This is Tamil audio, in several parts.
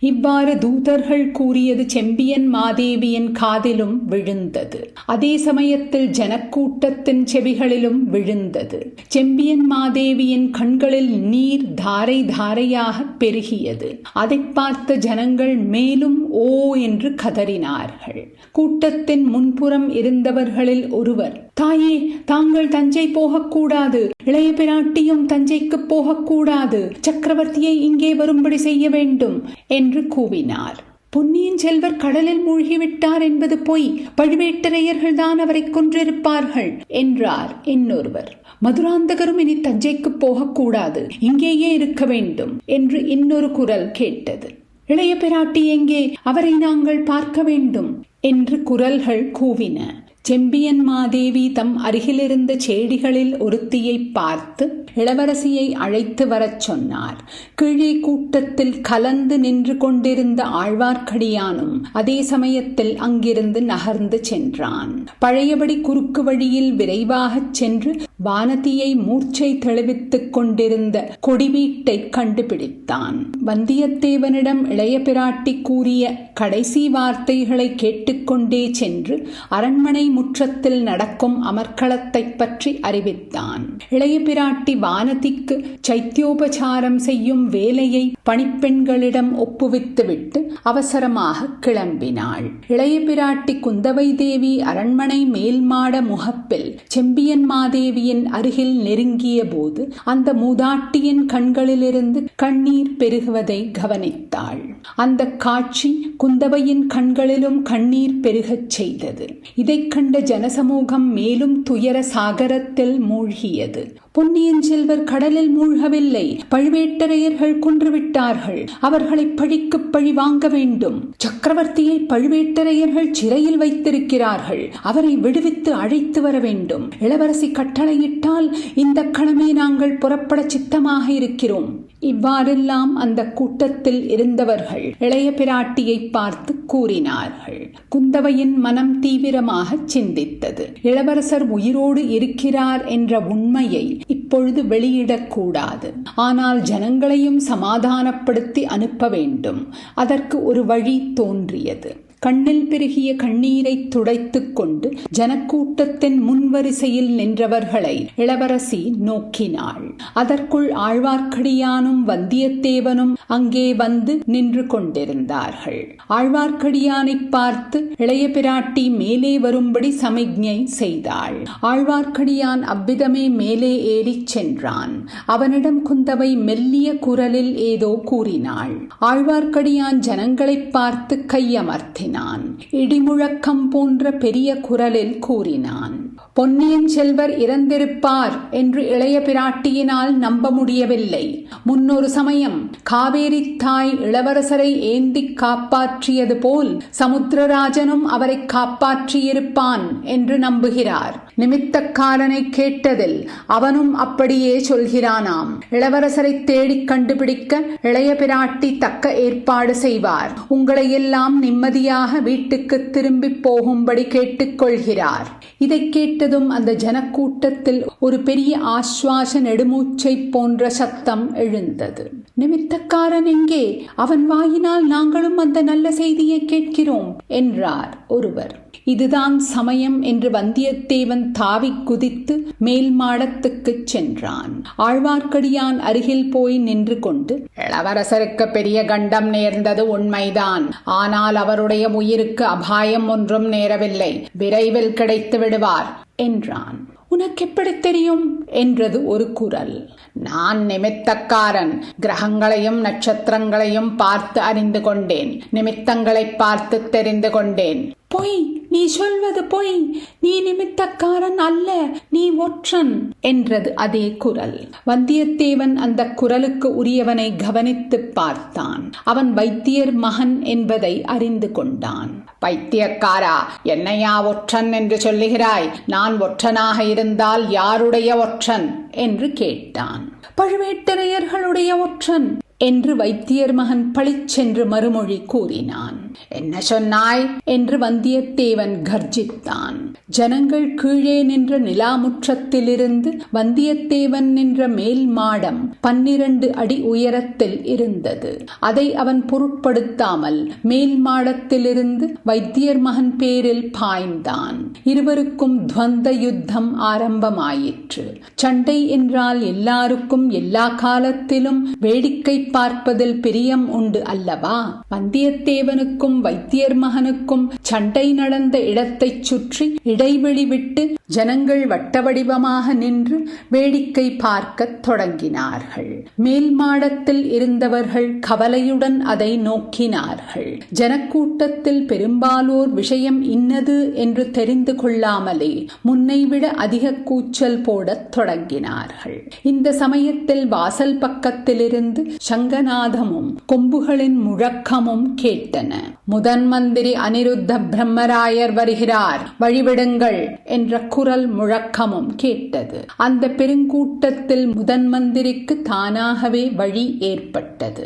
இவ்வாறு தூதர்கள் கூறியது செம்பியன் மாதேவியின் காதிலும் விழுந்தது. அதே சமயத்தில் ஜனக்கூட்டத்தின் செவிகளிலும் விழுந்தது. செம்பியன் மாதேவியின் கண்களில் நீர் தாரை தாரையாக பெருகியது. அதை பார்த்த ஜனங்கள் மேலும் ஓ என்று கதறினார்கள். கூட்டத்தின் முன்புறம் இருந்தவர்களில் ஒருவர் தாயே தாங்கள் தஞ்சை போகக்கூடாது. இளைய பிராட்டியும் தஞ்சைக்கு போகக்கூடாது. சக்கரவர்த்தியை இங்கே வரும்படி செய்ய வேண்டும் என்று கூவினார். பொன்னியின் செல்வர் கடலில் மூழ்கிவிட்டார் என்பது பொய். பழுவேட்டரையர்கள் தான் அவரை கொன்றிருப்பார்கள் என்றார் இன்னொருவர். மதுராந்தகரும் இனி தஞ்சைக்கு போகக்கூடாது. இங்கேயே இருக்க வேண்டும் என்று இன்னொரு குரல் கேட்டது. இளைய பிராட்டி எங்கே? அவரை நாங்கள் பார்க்க வேண்டும் என்று குரல்கள் கூவின. செம்பியன் மாதேவி தம் அருகிலிருந்த செடிகளில் ஒருத்தியை பார்த்து இளவரசியை அழைத்து வரச் சொன்னார். கிழி கூட்டத்தில் கலந்து நின்று கொண்டிருந்த ஆழ்வார்க்கடியானும் அதே சமயத்தில் அங்கிருந்து நகர்ந்து சென்றான். பழையபடி குறுக்கு வழியில் விரைவாகச் சென்று வானதியை மூர்ச்சை தெளிவித்துக் கொண்டிருந்த கொடிவீட்டை கண்டுபிடித்தான். வந்தியத்தேவனிடம் இளைய பிராட்டி கூறிய கடைசி வார்த்தைகளை கேட்டுக்கொண்டே சென்று அரண்மனை முற்றத்தில் நடக்கும் அமர்க்களத்தைப் பற்றி அறிவித்தான். இளைய பிராட்டி வானதிக்கு சைத்தியோபசாரம் செய்யும் வேலையை பணிப்பெண்களிடம் ஒப்புவித்துவிட்டு அவசரமாக கிளம்பினாள். இளைய பிராட்டி குந்தவை தேவி அரண்மனை மேல்மாட முகப்பில் செம்பியன் மாதேவியின் அருகில் நெருங்கிய போது அந்த மூதாட்டியின் கண்களிலிருந்து கண்ணீர் பெருகுவதை கவனித்தாள். அந்த காட்சி குந்தவையின் கண்களிலும் கண்ணீர் பெருகச் செய்தது. இதைக் கண்ட ஜனசமூகம் மேலும் துயர சாகரத்தில் மூழ்கியது. பொன்னியின் செல்வர் கடலில் மூழ்கவில்லை. பழுவேட்டரையர்கள் கொன்றுவிட்டார்கள். அவர்களை பழிக்கு பழி வாங்க வேண்டும். சக்கரவர்த்தியை பழுவேட்டரையர்கள் சிறையில் வைத்திருக்கிறார்கள். அவரை விடுவித்து அழைத்து வர வேண்டும். இளவரசி கட்டளையிட்டால் இந்த கணமே நாங்கள் புறப்பட சித்தமாக இருக்கிறோம். இவ்வாறெல்லாம் அந்த கூட்டத்தில் இருந்தவர்கள் இளைய பிராட்டியை பார்த்து கூறினார்கள். குந்தவையின் மனம் தீவிரமாக சிந்தித்தது. இளவரசர் உயிரோடு இருக்கிறார் என்ற உண்மையை இப்பொழுது வெளியிடக்கூடாது. ஆனால் ஜனங்களையும் சமாதானப்படுத்தி அனுப்ப வேண்டும். அதற்கு ஒரு வழி தோன்றியது. கண்ணில் பெருகிய கண்ணீரை துடைத்துக் கொண்டு ஜனக்கூட்டத்தின் முன்வரிசையில் நின்றவர்களை இளவரசி நோக்கினாள். அதற்குள் ஆழ்வார்க்கடியானும் வந்தியத்தேவனும் அங்கே வந்து நின்று கொண்டிருந்தார்கள். ஆழ்வார்க்கடியானை பார்த்து இளைய பிராட்டி மேலே வரும்படி சமிக்ஞை செய்தாள். ஆழ்வார்க்கடியான் அவ்விதமே மேலே ஏறிச் சென்றான். அவனிடம் குந்தவை மெல்லிய குரலில் ஏதோ கூறினாள். ஆழ்வார்க்கடியான் ஜனங்களைப் பார்த்து கையமர்த்தினான். கூறினான். இடிமுழக்கம் போன்ற பெரிய குரலில் கூறினான். பொன்னியின் செல்வர் இறந்திருப்பார் என்று இளைய பிராட்டியினால் நம்ப முடியவில்லை. முன்னொரு சமயம் காவேரி தாய் இளவரசரை ஏந்தி காப்பாற்றியது போல் சமுத்திரராஜனும் அவரை காப்பாற்றியிருப்பான் என்று நம்புகிறார். நிமித்தக்காரனை கேட்டதில் அவனும் அப்படியே சொல்கிறானாம். இளவரசரை தேடிக் கண்டுபிடிக்க இளைய பிராட்டி தக்க ஏற்பாடு செய்வார். உங்களை எல்லாம் நிம்மதியாக வீட்டுக்கு திரும்பி போகும்படி கேட்டுக்கொள்கிறார். இதை கேட்டதும் அந்த ஜனக்கூட்டத்தில் ஒரு பெரிய ஆஸ்வாச நெடுமூச்சை போன்ற சத்தம் எழுந்தது. நிமித்தக்காரன் எங்கே? அவன் வாயினால் நாங்களும் அந்த நல்ல செய்தியை கேட்கிறோம் என்றார் ஒருவர். இதுதான் சமயம் என்று வந்தியத்தேவன் தாவி குதித்து மேல் மாடத்துக்குச் சென்றான். ஆழ்வார்க்கடியான் அருகில் போய் நின்று கொண்டு இளவரசருக்கு பெரிய கண்டம் நேர்ந்தது உண்மைதான். ஆனால் அவருடைய உயிருக்கு அபாயம் ஒன்றும் நேரவில்லை. விரைவில் கிடைத்து விடுவார் என்றான். உனக்கு எப்படி தெரியும்? என்றது ஒரு குரல். நான் நிமித்தக்காரன். கிரகங்களையும் நட்சத்திரங்களையும் பார்த்து அறிந்து கொண்டேன். நிமித்தங்களை பார்த்து தெரிந்து கொண்டேன். பொய். நீ சொல்வது பொய். நீ நிமித்தக்காரன் அல்ல. நீ ஒற்றன் என்றது அதே குரல். வந்தியத்தேவன் அந்த குரலுக்கு உரியவனை கவனித்து பார்த்தான். அவன் வைத்தியர் மகன் என்பதை அறிந்து கொண்டான். பைத்தியக்காரா என்னையா ஒற்றன் என்று சொல்லுகிறாய்? நான் ஒற்றனாக இருந்தால் யாருடைய ஒற்றன்? என்று கேட்டான். பழுவேட்டரையர்களுடைய ஒற்றன் என்று வைத்தியர் மகன் பளிச்சென்று மறுமொழி கூறினான். என்ன சொன்னாய்? என்று வந்தியத்தேவன் கர்ஜித்தான். ஜனங்கள் கீழே நின்ற நிலாமுற்றத்திலிருந்து வந்தியத்தேவன் நின்ற மேல் மாடம் பன்னிரண்டு அடி உயரத்தில் இருந்தது. அதை அவன் பொருட்படுத்தாமல் மேல் மாடத்திலிருந்து வைத்தியர் மகன் பேரில் பாய்ந்தான். இருவருக்கும் துவந்த யுத்தம் ஆரம்பமாயிற்று. சண்டை என்றால் எல்லாருக்கும் எல்லா காலத்திலும் வேடிக்கை பார்ப்பதில் பிரியம் உண்டு அல்லவா? வந்தியத்தேவனுக்கும் வைத்தியர் மகனுக்கும் சண்டை நடந்த இடத்தைச் சுற்றி இடைவெளி விட்டு ஜனங்கள் வட்ட வடிவமாக நின்று வேடிக்கை பார்க்கத் தொடங்கினார்கள். மேல் மாடத்தில் இருந்தவர்கள் கவலையுடன் அதை நோக்கினார்கள். ஜனக்கூட்டத்தில் பெரும்பாலோர் விஷயம் இன்னது என்று தெரிந்து கொள்ளாமலே முன்னைவிட அதிக கூச்சல் போடத் தொடங்கினார்கள். இந்த சமயத்தில் வாசல் பக்கத்திலிருந்து சங்கநாதமும் கொம்புகளின் முழக்கமும் கேட்டன. முதன் மந்திரி அனிருத்த பிரம்மராயர் வருகிறார் வழிவிடுங்கள் என்ற குரல் முழக்கமும் கேட்டது. அந்த பெருங்கூட்டத்தில் முதன் மந்திரிக்கு தானாகவே வழி ஏற்பட்டது.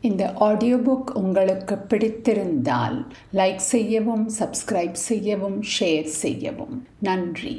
இந்த ஆடியோ புக் உங்களுக்கு பிடித்திருந்தால் லைக் செய்யவும் சப்ஸ்கிரைப் செய்யவும் ஷேர் செய்யவும். நன்றி.